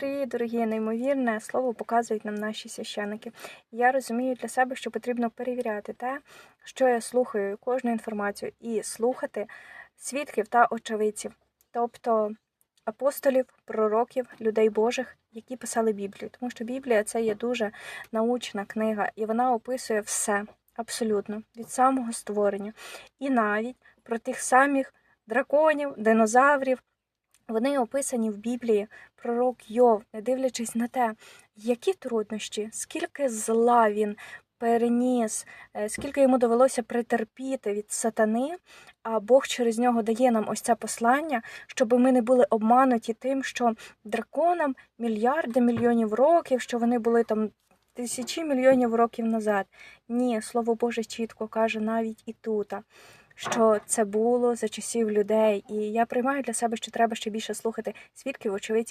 Привіт, дорогі, неймовірне слово показують нам наші священики. Я розумію для себе, що потрібно перевіряти те, що я слухаю, кожну інформацію, і слухати свідків та очевидців, тобто апостолів, пророків, людей Божих, які писали Біблію. Тому що Біблія це є дуже научна книга, і вона описує все абсолютно від самого створення. І навіть про тих самих драконів, динозаврів. Вони описані в Біблії, пророк Йов, не дивлячись на те, які труднощі, скільки зла він переніс, е, скільки йому довелося претерпіти від сатани, а Бог через нього дає нам ось це послання, щоб ми не були обмануті тим, що драконам мільярди мільйонів років, що вони були там тисячі мільйонів років назад. Ні, слово Боже чітко каже навіть і тут що це було за часів людей. І я приймаю для себе, що треба ще більше слухати свідків, очевидців